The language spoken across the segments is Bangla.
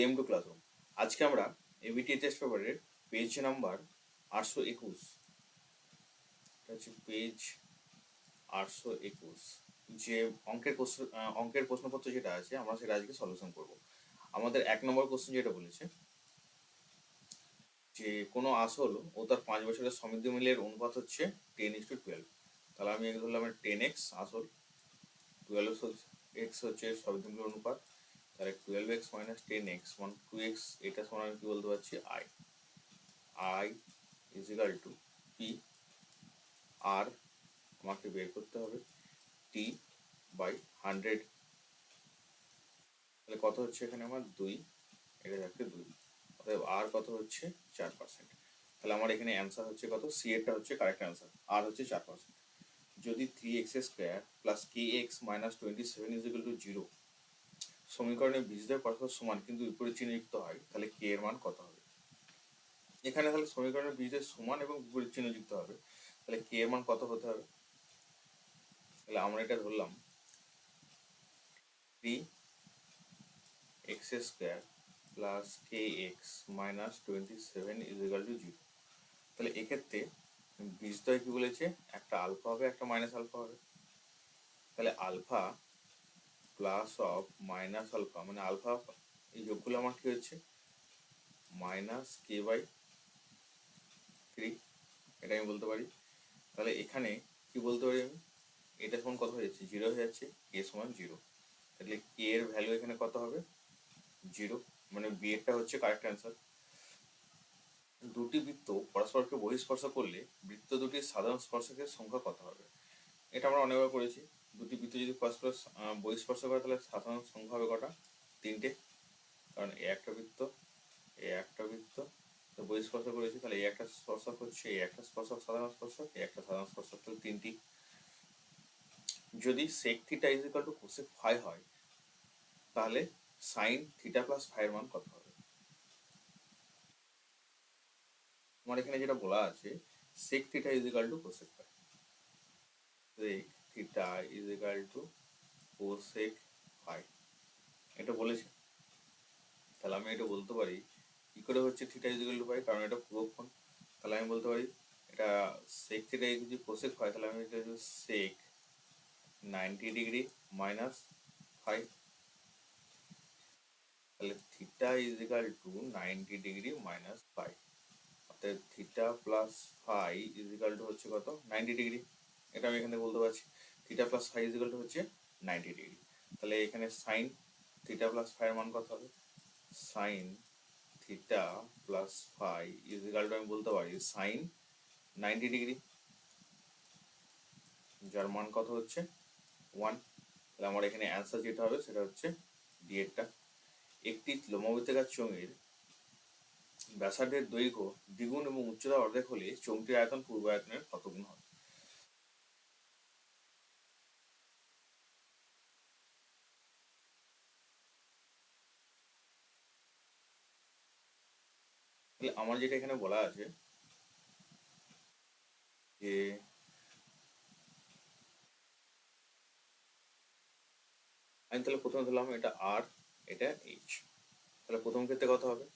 পিএম টু ক্লাসরুম আজকে আমরা এবিটি টেস্ট পেপারের পেজ নাম্বার আটশো একুশ। হচ্ছে পেজ আটশো একুশ। যে অঙ্কের কোশ্চেন অঙ্কের প্রশ্নপত্র যেটা আছে, আমরা সেটা আজকে সলিউশন করব। আমাদের এক নম্বর কোশ্চেন যেটা বলেছে, যে কোনো আসল ও তার পাঁচ বছরের সমৃদ্ধ মিলের অনুপাত হচ্ছে টেন ইস টু টুয়েলভ তাহলে আমি ধরলাম টেন এক্স আসল টুয়েলভ এক্স হচ্ছে সমৃদ্ধ মিলের অনুপাত। তাহলে twelve x minus ten x one two x এটা সমান আমি কি বলতে পারছি? I I is equal to P R আমাকে বের করতে হবে টি বাই হান্ড্রেড তাহলে কত হচ্ছে এখানে আমার? দুই। এটা যাচ্ছে দুই। অতএব আর কত হচ্ছে? চার পার্সেন্ট তাহলে আমার এখানে অ্যান্সার হচ্ছে কত? সি এরটা হচ্ছে কারেক্ট অ্যান্সার আর হচ্ছে চার পার্সেন্ট যদি three x square plus k x minus twenty seven is to zero সমীকরণে বীজদ্বয় পরস্পর সমান কিন্তু বিপরীত চিহ্ন যুক্ত হয়, তাহলে কে এর মান কত হবে? এখানে তাহলে সমীকরণের বীজদ্বয় সমান এবং বিপরীত চিহ্ন যুক্ত হবে, তাহলে কে এর মান কত হতে হবে? তাহলে আমরা এটা ধরলাম three x square plus k x minus twenty seven is equal to zero তাহলে এক্ষেত্রে বীজদ্বয় কি বলেছে? একটা আলফা হবে, একটা মাইনাস আলফা হবে। তাহলে alpha plus of minus alpha মানে আলফা এই যোগগুলো আমার কি হচ্ছে? মাইনাস কে বাই থ্রি এটা আমি বলতে পারি। তাহলে এখানে কি বলতে পারি আমি? এটা সমান কত হয়ে যাচ্ছে? জিরো হয়ে যাচ্ছে কে সমান জিরো তাহলে কে এর ভ্যালু এখানে কত হবে? জিরো মানে বি এরটা হচ্ছে কারেক্ট অ্যান্সার দুটি বৃত্ত পরস্পরকে বহিঃস্পর্শ করলে বৃত্ত দুটির সাধারণ স্পর্শকের সংখ্যা কত হবে? এটা আমরা অনেকবার করেছি দুটি বৃত্ত যদি পরস্পর বহিঃস্পর্শ করে, তাহলে সাধারণ সংখ্যা হবে কটা? তিনটে। কারণ এ একটা বৃত্ত, এ একটা বৃত্ত। তো বহিঃস্পর্শ করেছি, তাহলে এই একটা স্পর্শক হচ্ছে এই একটা স্পর্শক, সাধারণ স্পর্শক এই একটা সাধারণ স্পর্শক তাহলে তিনটি। যদি sec theta is equal to cosec phi হয়, তাহলে সাইন থিটা প্লাস ফাইয়ের মান কত হবে? আমার এখানে যেটা বলা আছে sec theta is equal to cosec phi theta is equal to cosec phi এটা বলেছে। তাহলে আমি এটা বলতে পারি। কি করে হচ্ছে theta is equal to phi কারণ এটা পুরোক্ষণ তাহলে আমি বলতে পারি, এটা সেক থিটা যদি কোসেক হয় তাহলে আমি এটা sec ninety degree minus five তাহলে theta is equal to ninety degree minus five অর্থাৎ theta plus phi is equal to হচ্ছে কত? নাইনটি ডিগ্রি এটা আমি এখানে বলতে পারছি। Theta plus five is equal to হচ্ছে নাইনটি ডিগ্রি তাহলে এখানে সাইন থিটা প্লাস ফাইয়ের মান কত হবে? Sine theta plus phi is equal to আমি বলতে পারি সাইন নাইনটি ডিগ্রি যার মান কত হচ্ছে? ওয়ান তাহলে আমার এখানে অ্যান্সার যেটা হবে সেটা হচ্ছে ডিএডটা একটি লোমবৃত্তাকার চোঙের ব্যাসার্ধের দৈর্ঘ্য দ্বিগুণ এবং উচ্চতা অর্ধেক হলে চোঙটির আয়তন পূর্ব আয়তনের কত গুণ হবে? আমার যেটা এখানে বলা আছে যে আমি তাহলে প্রথমে ধরলাম এটা আর এটা এইচ তাহলে প্রথম ক্ষেত্রে কত হবে?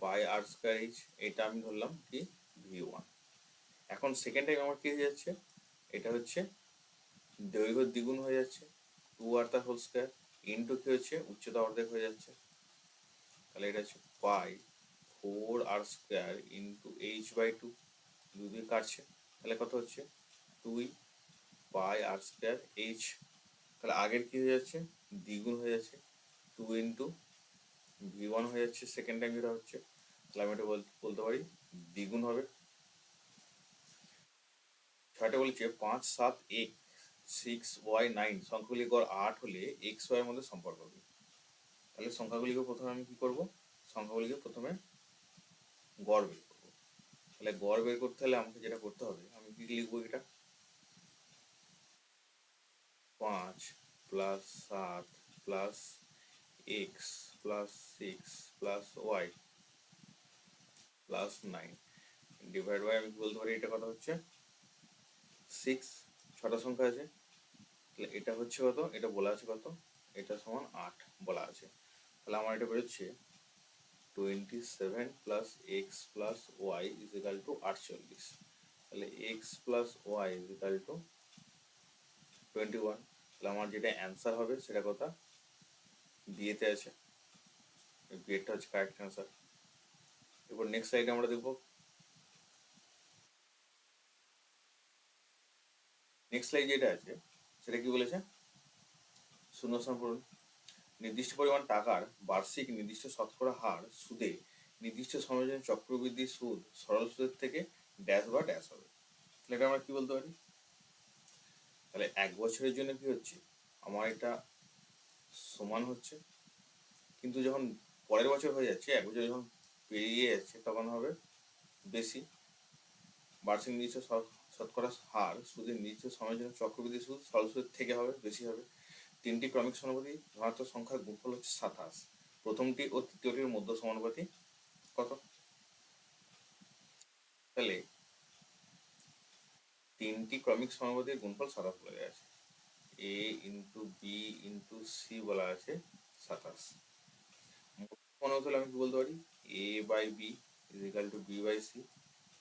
পাই আর স্কোয়ার এইচ এটা আমি ধরলাম কি? ভি ওয়ান এখন সেকেন্ড টাইম আমার কি হয়ে যাচ্ছে? এটা হচ্ছে দৈর্ঘ্য দ্বিগুণ হয়ে যাচ্ছে। টু আর তার হোল স্কোয়ার ইন্টু কি হচ্ছে? উচ্চতা অর্ধেক হয়ে যাচ্ছে। তাহলে এটা হচ্ছে pi four r square into h by two দুই কাটছে, তাহলে কত হচ্ছে? টুই পাই আর স্কোয়ার এইচ তাহলে আগের কি হয়ে যাচ্ছে? দ্বিগুণ হয়ে যাচ্ছে টু ইন্টু ভি ওয়ান হয়ে যাচ্ছে সেকেন্ড টাইম যেটা হচ্ছে, তাহলে আমি এটা বলতে পারি দ্বিগুণ হবে। ছয়টা বলেছে, পাঁচ, সাত, এক সিক্স ওয়াই নাইন সংখ্যাগুলি গড় আট হলে এক্স ওয়াই এর মধ্যে সম্পর্ক হবে। তাহলে সংখ্যাগুলিকে প্রথমে আমি কি করব? সংখ্যাগুলিকে প্রথমে গড় বের করব। তাহলে গড় বের করতে হলে আমাকে যেটা করতে হবে, আমি কি লিখব এটা? পাঁচ প্লাস সাত plus x plus six plus y plus nine divide by আমি বলতে পারি এটা কত হচ্ছে? সিক্স ছটা সংখ্যা আছে। তাহলে এটা হচ্ছে কত? এটা বলা আছে কত? এটা সমান আট বলা আছে। তাহলে আমার এটা বেরোচ্ছে twenty seven plus x plus y is equal to আটচল্লিশ। তাহলে x plus y is equal to twenty one তাহলে আমার যেটা অ্যান্সার হবে সেটা কথা বিয়েতে আছে। বিয়েটা হচ্ছে কারেক্ট অ্যান্সার এরপর নেক্সট স্লাইডে আমরা দেখব। নেক্সট স্লাইড যেটা আছে, সেটা কি বলেছে? শূন্যস্থান পূরণ। নির্দিষ্ট পরিমাণ টাকার বার্ষিক নির্দিষ্ট শতকরা হার সুদে নির্দিষ্ট সময়ের চক্রবৃদ্ধি সুদ সরল সুদের থেকে ড্যাশ বা ড্যাশ হবে। তাহলে এটা আমরা কি বলতে পারি? তাহলে এক বছরের জন্য কি হচ্ছে? আমার এটা সমান হচ্ছে। কিন্তু যখন পরের বছর হয়ে যাচ্ছে, এক বছর যখন পেরিয়ে যাচ্ছে, তখন হবে বেশি। বার্ষিক নির্দিষ্ট শতকরা হার সুদের নির্দিষ্ট সময়ের জন্য চক্রবৃদ্ধি সুদ সরল সুদের থেকে হবে, বেশি হবে। তিনটি ক্রমিক সমানুপাতি, ধনাত্মক সংখ্যার গুণফল হচ্ছে সাতাশ। প্রথমটি ও তৃতীয়টির মধ্য সমানুপাতি কত? তাহলে তিনটি ক্রমিক সমানুপাতির গুণফল সাতাশ বলা আছে। A into b into c বলা আছে সাতাশ। মনে আমি কি বলতে পারি? A by b to b by c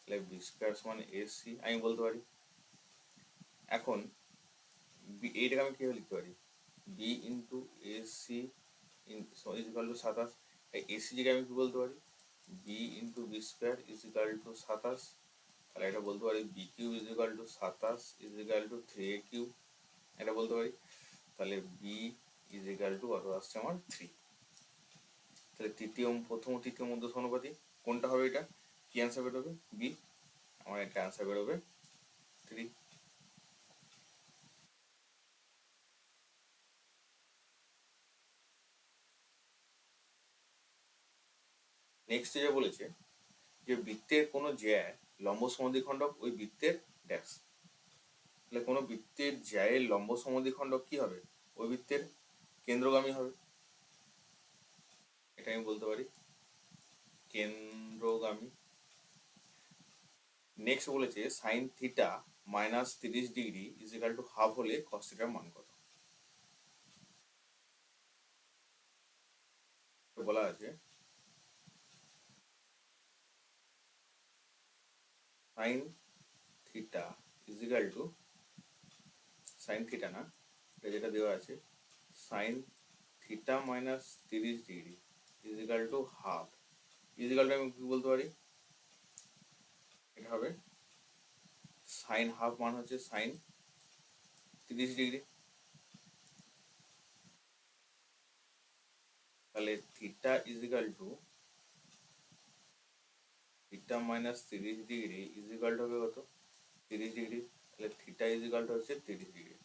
তাহলে বি স্কোয়ার সমান এ সি আমি বলতে পারি। এখন এইটাকে আমি কীভাবে লিখতে পারি? B into a c is equal to সাতাশ। এসি জায়গায় আমি কি বলতে পারি? B into b square is equal to সাতাশ। তাহলে এটা বলতে পারি b q is equal to সাতাশ is equal to three a q এটা বলতে পারি। তাহলে বি ইজ ইকাল টু কত আসছে আমার? থ্রি তাহলে তৃতীয়, প্রথম তৃতীয় মধ্য সমানুপাতি। কোনটা হবে এটা? কি অ্যান্সার বেরোবে? বি আমার একটা অ্যান্সার বেরোবে। থ্রি নেক্সট যে বলেছে যে বৃত্তের কোনো জ্যায় লম্ব সমাধিখণ্ডক ওই বৃত্তের ড্যাশ তাহলে কোনো বৃত্তের জ্যায়ের লম্ব সমাধিখণ্ডক কি হবে? ওই বৃত্তের কেন্দ্রগামী হবে। এটা আমি বলতে পারি। কেন্দ্রগামী। নেক্সট বলেছে সাইন থিটা মাইনাস তিরিশ degree is equal to half হলে কস থিটার মান কত? বলা আছে sine theta is equal to sine theta না, এটা যেটা দেওয়া আছে সাইন থিটা মাইনাস তিরিশ degree is equal to half is equal to আমি কি বলতে পারি? এটা হবে সাইন হাফ মান হচ্ছে সাইন তিরিশ ডিগ্রি তাহলে theta is equal to theta minus তিরিশ ডিগ্রি ইজ ইকাল টু হবে কত? তিরিশ ডিগ্রি তাহলে থিটা ইজ ইকাল টু হচ্ছে তিরিশ ডিগ্রি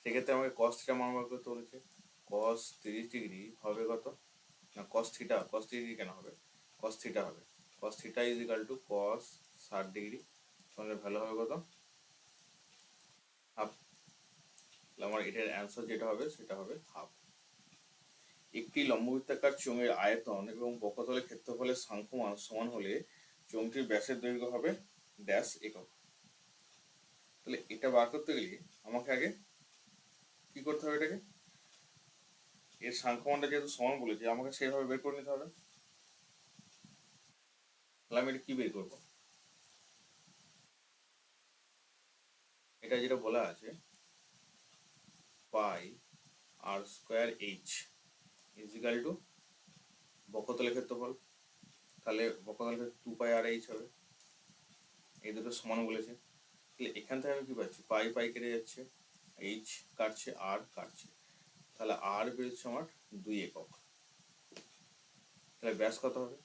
সেক্ষেত্রে আমাকে কস থিটা মান বার করতে বলেছে। কস তিরিশ ডিগ্রি হবে কত? না কস থিটা কস ডিগ্রি কেন হবে? কস থিটা হবে। Cos theta is equal to cos ষাট ডিগ্রি তাহলে ভ্যালু হবে কত? হাফ আমার এটার অ্যান্সার যেটা হবে, সেটা হবে হাফ একটি লম্ববৃত্তাকার চোঙের আয়তন এবং বক্ষতলের ক্ষেত্রফলের সাংখ্যমান সমান হলে চোঙটির ব্যাসের দৈর্ঘ্য হবে ড্যাশ একক। তাহলে এটা বার করতে গেলে আমাকে আগে কি করতে হবে এটাকে? এর সাংখ্যমানটা যেহেতু সমান বলেছে আমাকে সেভাবে বের করে নিতে হবে। তাহলে আমি এটা কি বের করব? এটা যেটা বলা আছে, pi r square h is equal to বক্ষতলের ক্ষেত্রফল। তাহলে বক্ষতলের টু পাই আর এইচ হবে। এই দুটো সমান বলেছে। তাহলে এখান থেকে আমি কি পাচ্ছি? পাই পাই কেটে যাচ্ছে। এইচ কাটছে, আর কাটছে। তাহলে আর বেরোচ্ছে আমার দুই একক। তাহলে ব্যাস কত হবে?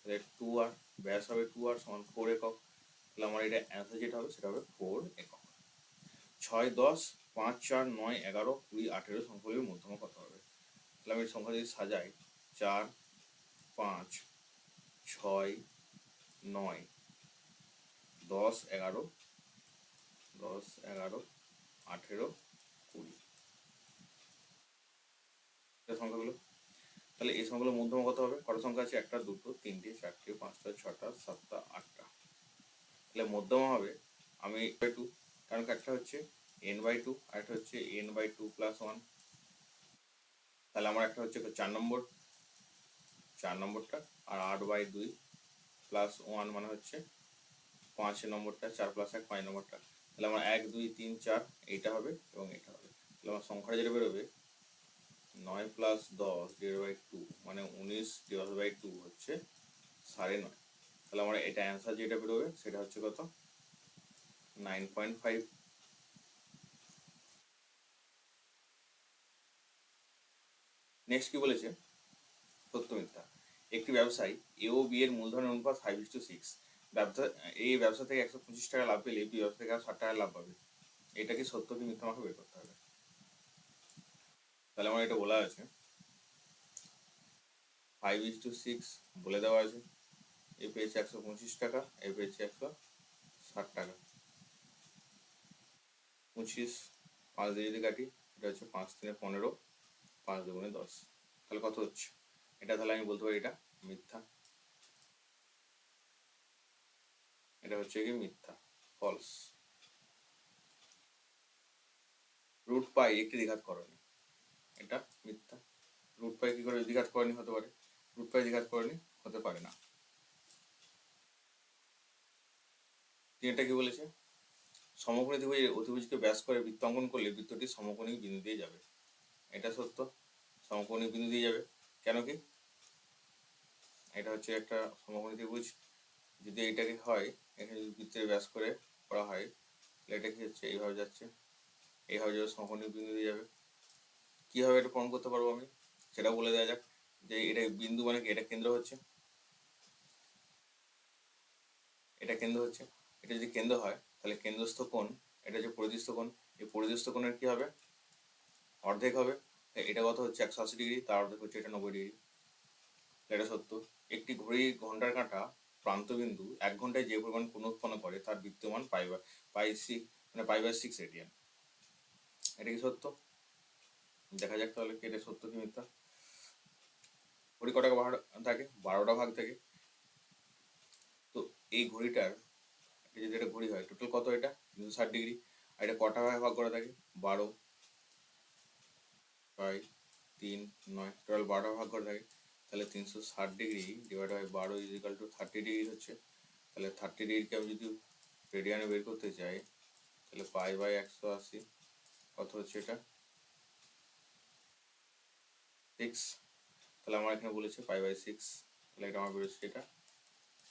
তাহলে টু আর, ব্যাস হবে টু আর সমান ফোর একক। তাহলে আমার এটা অ্যান্সার যেটা হবে, সেটা হবে ফোর একক। ছয়, দশ, পাঁচ, চার, নয়, এগারো, কুড়ি, আঠেরো সংখ্যাগুলির মধ্যমা কত হবে? তাহলে আমি সংখ্যা যদি সাজাই, চার, পাঁচ ছয়, নয়, দশ, এগারো দশ, এগারো, আঠেরো, কুড়ি। সংখ্যাগুলো। তাহলে এই সংখ্যাগুলো মধ্যমা কত হবে? কত সংখ্যা আছে? একটা, দুটো, তিনটে, চারটে, পাঁচটা, ছটা, সাতটা, আটটা। তাহলে মধ্যমা হবে আমি বাই টু কারণ একটা হচ্ছে এন বাই টু আর একটা হচ্ছে n by two plus one তাহলে আমার একটা হচ্ছে চার নম্বর। চার নম্বরটা আর আট বাই দুই প্লাস ওয়ান মানে হচ্ছে পাঁচ নম্বরটা, চার প্লাস এক পাঁচ নম্বরটা। তাহলে আমার এক, দুই, তিন, চার, এইটা হবে এবং এটা হবে। তাহলে আমার সংখ্যাটা যেটা বেরোবে, নয় প্লাস দশ ডিভাইড বাই টু মানে উনিশ ডিভাইড বাই টু হচ্ছে সাড়ে নয়। তাহলে আমার এটা অ্যান্সার যেটা বেরোবে সেটা হচ্ছে কত? নাইন পয়েন্ট ফাইভ নেক্সট কি বলেছে? সত্য মিথ্যা। একটি ব্যবসায়ী এ ও বি এর মূলধনের অনুপাত ফাইভ ইস টু সিক্স ব্যবসা, এই ব্যবসা থেকে একশো পঁচিশ টাকা লাভ পেলে বি ব্যবসা থেকে ষাট টাকা লাভ পাবে। এটা কি সত্য কি মিথ্যা আমাকে বের করতে হবে? তাহলে আমার এটা বলা আছে। ফাইভ ইস টু সিক্স বলে দেওয়া আছে। এ পেয়েছে একশো পঁচিশ টাকা, এ পেয়েছে একশো ষাট টাকা। পঁচিশ পাঁচ দিয়ে যদি কাটি, এটা হচ্ছে পাঁচ তিনে পনেরো, পাঁচ দুগুণে দশ। তাহলে কত হচ্ছে? এটা তাহলে আমি বলতে পারি এটা মিথ্যা। এটা হচ্ছে কি মিথ্যা ফলস রুট পাই একটি দ্বিঘাত করণী এটা মিথ্যা। রুট পাই কি করে দ্বিঘাত করণী হতে পারে? রুট পাই দ্বিঘাত করণী হতে পারে না। এটা কি বলেছে? সমকোণী ত্রিভুজের অতিভুজকে ব্যাস করে বৃত্ত অঙ্কন করলে বৃত্তটি সমকোণী বিন্দু দিয়ে যাবে। এটা সত্য সমকোণী বিন্দু দিয়ে যাবে। কেন কি? এটা হচ্ছে একটা সমকোণী ত্রিভুজ। যদি এইটাকে হয়, এখানে যদি বৃত্তের ব্যাস করে করা হয়, তাহলে এটা কি হচ্ছে? এইভাবে যাচ্ছে। এইভাবে যাবে সমকোণী বিন্দু দিয়ে যাবে। কীভাবে এটা প্রমাণ করতে পারব আমি? সেটা বলে দেওয়া যাক যে এটা বিন্দু মানে কি? এটা কেন্দ্র হচ্ছে। এটা কেন্দ্র হচ্ছে। এটা যদি কেন্দ্র হয়, তাহলে কেন্দ্রস্থ কোণ, এটা হচ্ছে পরিদৃষ্ট কোণ। এই পরিদৃষ্ট কোণের কি হবে? অর্ধেক হবে। এটা কত হচ্ছে? একশো আশি ডিগ্রি, তার অর্ধেক হচ্ছে এটা নব্বই ডিগ্রি। এটা সত্য। একটি ঘড়ি ঘণ্টার কাঁটা প্রান্তবিন্দু এক ঘন্টায় যে পরিমাণ উৎপন্ন করে তার বিদ্যমান পাই পাই সিক্স মানে পাই বাই সিক্স রেডিয়ান এটা কি সত্য? দেখা যাক তাহলে এটা সত্য কি মিথ্যা? ঘড়ি কটা ভাগ থাকে? বারোটা ভাগ থাকে। তো এই ঘড়িটার যদি একটা ঘড়ি হয় টোটাল কত এটা? তিনশো ষাট ডিগ্রি। আর এটা কটা ভাগে ভাগ করা থাকে? বারো ছয় তিন, নয় টোটাল বারোটা ভাগ করে থাকে। তাহলে তিনশো ষাট ডিগ্রি ডিভাইড বাই বারো is equal to thirty degree হচ্ছে। তাহলে থার্টি ডিগ্রিকে আমি যদি রেডিয়ানে বের করতে চাই, তাহলে পাই বাই একশো আশি, কত হচ্ছে এটা? সিক্স তাহলে আমার এখানে বলেছে পাই বাই সিক্স তাহলে এটা আমার বেরোচ্ছে এটা।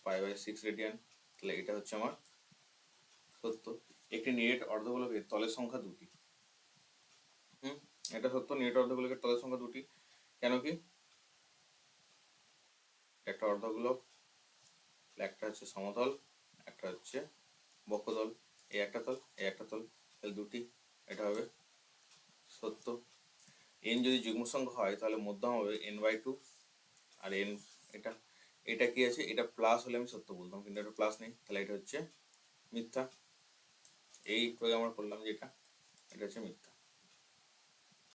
পাই বাই সিক্স রেডিয়ান তাহলে এটা হচ্ছে আমার সত্য। একটি নিরেট অর্ধগোলকের তলের সংখ্যা দুটি। হুম? এটা সত্য নিরেট অর্ধগোলকের তলের সংখ্যা দুটি। কেন কি? একটা অর্ধগোলক, একটা হচ্ছে সমতল, একটা হচ্ছে বক্ষতল। এই একটা তল, এই একটা তল, তাহলে দুটি, এটা হবে সত্য। এন যদি যুগ্ম সংখ্যা হয়, তাহলে মধ্যম হবে এন বাই টু আর এন এটা এটা কি আছে? এটা প্লাস হলে আমি সত্য বলতাম, কিন্তু এটা প্লাস নেই, তাহলে এটা হচ্ছে মিথ্যা। এই আগে আমরা করলাম যেটা, এটা হচ্ছে মিথ্যা।